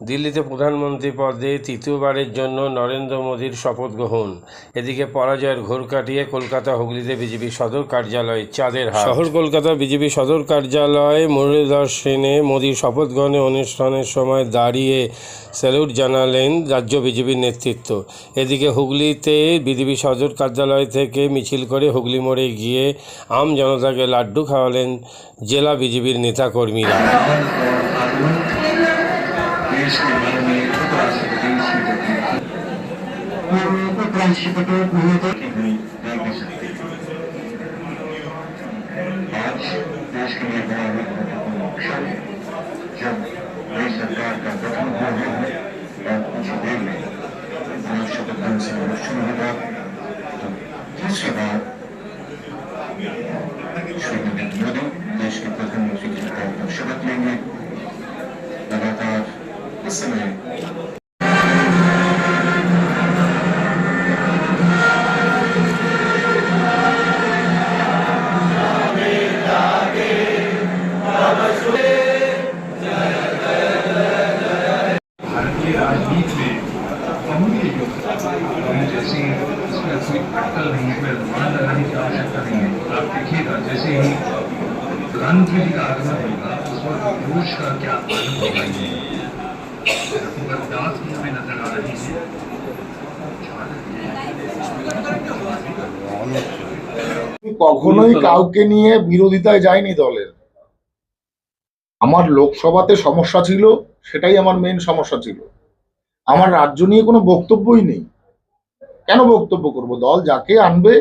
দিল্লিতে প্রধানমন্ত্রী পদে তৃতীয়বারের জন্য নরেন্দ্র মোদীর শপথ গ্রহণ। এদিকে পরাজয়ের ঘোর কাটিয়ে কলকাতা, হুগলিতে বিজেপি সদর কার্যালয় চাঁদের হাট। শহর কলকাতা বিজেপি সদর কার্যালয় মুরলীধর মোদীর শপথ গ্রহণের অনুষ্ঠানের সময় দাঁড়িয়ে স্যালুট জানালেন রাজ্য বিজেপির নেতৃত্ব। এদিকে হুগলিতে বিজেপি সদর কার্যালয় থেকে মিছিল করে হুগলি মোড়ে গিয়ে আম জনতাকে লাড্ডু খাওয়ালেন জেলা বিজেপির নেতাকর্মীরা। देश के मन में उपराष्ट्रपति जब नई सरकार का गठन हो रहा है और कुछ देर में राष्ट्रपति होगा तो दूसरी बार भारतीय राजनीति में अमूल्य योगदान है जैसे इसमें कोई अटकल नहीं है अनुमान लगाने की आवश्यकता नहीं है आप देखिएगा जैसे ही प्रधानमंत्री जी का आगमन होगा उस वक्त जोश का क्या आनंद होगा अक्टूबर दास भी हमें नजर आ रही है আমি কখনোই কাউকে নিয়ে বিরোধিতায় যাইনি দলের আমার লোকসভাতে সমস্যা ছিল সেটাই আমার মেন সমস্যা ছিল আমার রাজ্য নিয়ে কোনো বক্তব্যই নেই। কেন বক্তব্য করব? দল যাকে আনবে,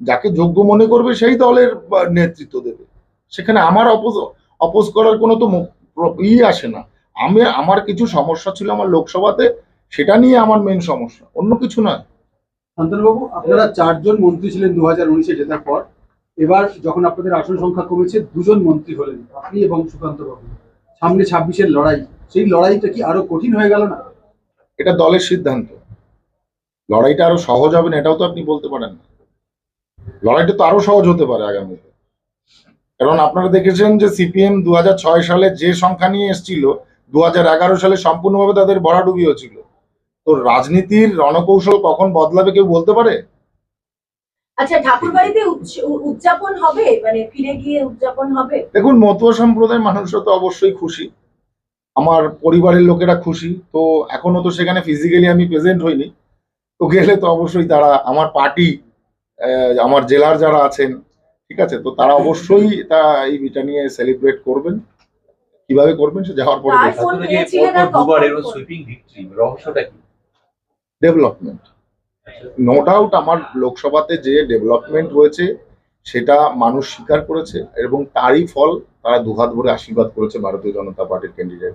যাকে যোগ্য মনে করবে, সেই দলের নেতৃত্ব দেবে। সেখানে আমার অপোজ অপোজ করার কোনো তো ই আসে না। আমি, আমার কিছু সমস্যা ছিল আমার লোকসভাতে, সেটা নিয়ে আমার মেন সমস্যা। অন্য কিছু নয়। শান্তনুবাবু, আপনারা চারজন মন্ত্রী ছিলেন দু হাজার উনিশে জেতার পর। এবার যখন আপনাদের আসন সংখ্যা কমেছে, দুজন মন্ত্রী হলেন আপনি এবং সুকান্ত বাবু সামনে ছাব্বিশের লড়াই। সেই লড়াইটা কি আরও কঠিন হয়ে গেল না? এটা দলের সিদ্ধান্ত। লড়াইটা আরও সহজ হবে না এটাও তো আপনি বলতে পারেন না। লড়াইটা তো আরও সহজ হতে পারে আগামীতে। কারণ আপনারা দেখেছেন যে সিপিএম দুহাজার ছয় সালে যে সংখ্যা নিয়ে এসেছিল দুহাজার এগারো সালে সম্পূর্ণভাবে তাদের ভরাডুবি হয়েছিল তো রাজনীতির রণকৌশল কখন বদলাবে কেউ বলতে পারে? আচ্ছা ঠাকুরবাড়িতে উদযাপন হবে? মানে ফিরে গিয়ে উদযাপন হবে? দেখুন মতুয়া সম্প্রদায়ের মানুষরা তো অবশ্যই খুশি। আমার পরিবারের লোকেরা খুশি। তো এখনও তো সেখানে ফিজিক্যালি আমি প্রেজেন্ট হইনি। তো গেলে তো অবশ্যই তারা আমার পার্টি আমার জেলার যারা আছেন ঠিক আছে? তো তারা অবশ্যই তা এই এটা নিয়ে সেলিব্রেট করবেন। কীভাবে করবেন সে যাওয়ার পরে ডেভেলপমেন্ট নো ডাউট আমার লোকসভাতে যে ডেভেলপমেন্ট হয়েছে সেটা মানুষ স্বীকার করেছে এবং তারই ফল তারা দুহাত ভরে আশীর্বাদ করেছে ভারতীয় জনতা পার্টির ক্যান্ডিডেট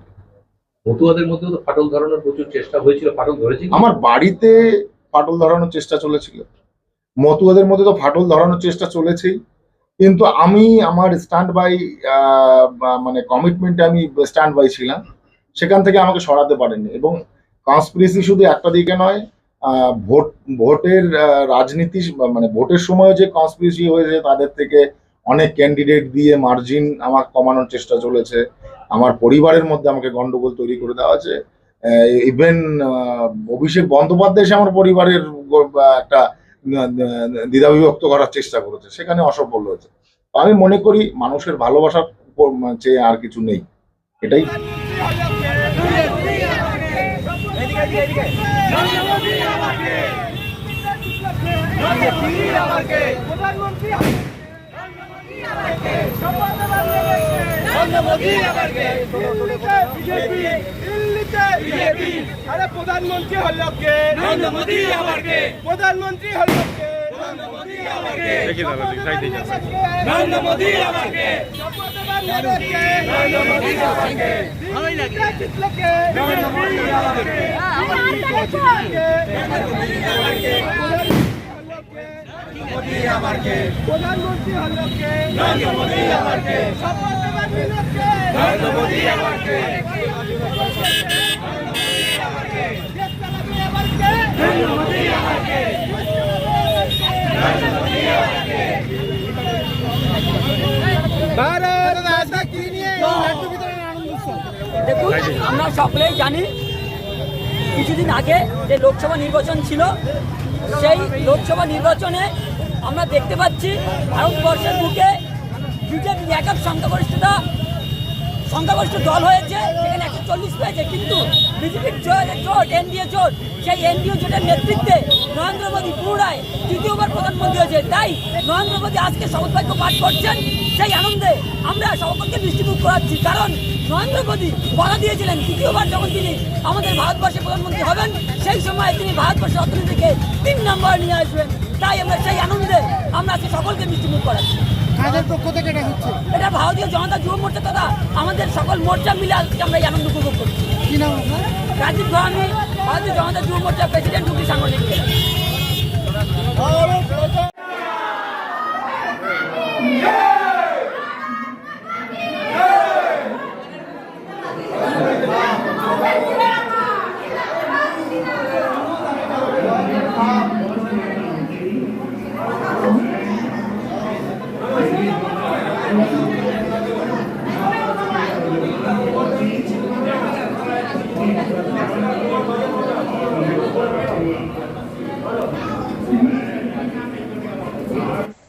মতুয়াদের মধ্যেও তো ফাটল ধরানোর প্রচুর চেষ্টা হয়েছিল ফাটল ধরেছে আমার বাড়িতে ফাটল ধরানোর চেষ্টা চলেছিল। মতুয়াদের মধ্যে তো ফাটল ধরানোর চেষ্টা চলেছেই। কিন্তু আমি আমার স্ট্যান্ড বাই মানে কমিটমেন্টে আমি স্ট্যান্ড বাই ছিলাম। সেখান থেকে আমাকে সরাতে পারেনি এবং কনস্পিরেসি শুধু একটা দিকে নয় আহ, ভোট ভোটের রাজনীতি মানে ভোটের সময় যে কনস্পিরেসি হয়েছে তাদের থেকে অনেক ক্যান্ডিডেট দিয়ে মার্জিন আমার কমানোর চেষ্টা চলেছে। আমার পরিবারের মধ্যে আমাকে গন্ডগোল তৈরি করে দেওয়া আছে। ইভেন অভিষেক বন্দ্যোপাধ্যায় এসে আমার পরিবারের একটা আহ, দ্বিধাবিভক্ত করার চেষ্টা করেছে। সেখানে অসফল হয়েছে। আমি মনে করি মানুষের ভালোবাসার চেয়ে আর কিছু নেই। এটাই। আরে প্রধানমন্ত্রী হল কে নরেন্দ্র মোদী আবার কে প্রধানমন্ত্রী হল কে নরেন্দ্র মোদী আবার কে দেখি দাদা সাইডে যা নরেন্দ্র মোদী আবার নরেন্দ্র মোদী ভালোই লাগে নরেন্দ্র মোদী আবার কে আমার কাছে নরেন্দ্র মোদী আবার কে মোদী আবার কে প্রধানমন্ত্রী দেখুন আমরা সকলেই জানি কিছুদিন আগে যে লোকসভা নির্বাচন ছিল সেই লোকসভা নির্বাচনে আমরা দেখতে পাচ্ছি ভারতবর্ষের বুকে বিজেপি একক সংখ্যাগরিষ্ঠতা, সংখ্যাগরিষ্ঠ দল হয়েছে সেখানে একশো চল্লিশ পেয়েছে, কিন্তু বিজেপির জোট, এনডিএ জোট, সেই এনডিএ জোটের নেতৃত্বে নরেন্দ্র মোদী পুনরায় তৃতীয়বার প্রধানমন্ত্রী হয়েছে। তাই নরেন্দ্র মোদী আজকে শপথ বাক্য পাঠ করছেন, সেই আনন্দে আমরা সকলকে মিষ্টিমুখ করাচ্ছি, কারণ নরেন্দ্র মোদী বলা দিয়েছিলেন। তৃতীয়বার যখন তিনি আমাদের ভারতবর্ষের প্রধানমন্ত্রী হবেন সেই সময় তিনি ভারতবর্ষের অর্থনীতিকে তিন নম্বর নিয়ে আসবেন। তাই আমরা সেই আনন্দে আমরা আজকে সকলকে মিষ্টিমুখ করাচ্ছি। এটা ভারতীয় জনতা যুব মোর্চা তথা আমাদের সকল মোর্চা মিলে আজকে আমরা এই আনন্দ উপভোগ করছি। রাজীব গোহামি ভারতীয় জনতা যুব মোর্চা প্রেসিডেন্ট হুগলি সাংগঠনিক জেলা।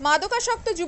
মাদকাসক্ত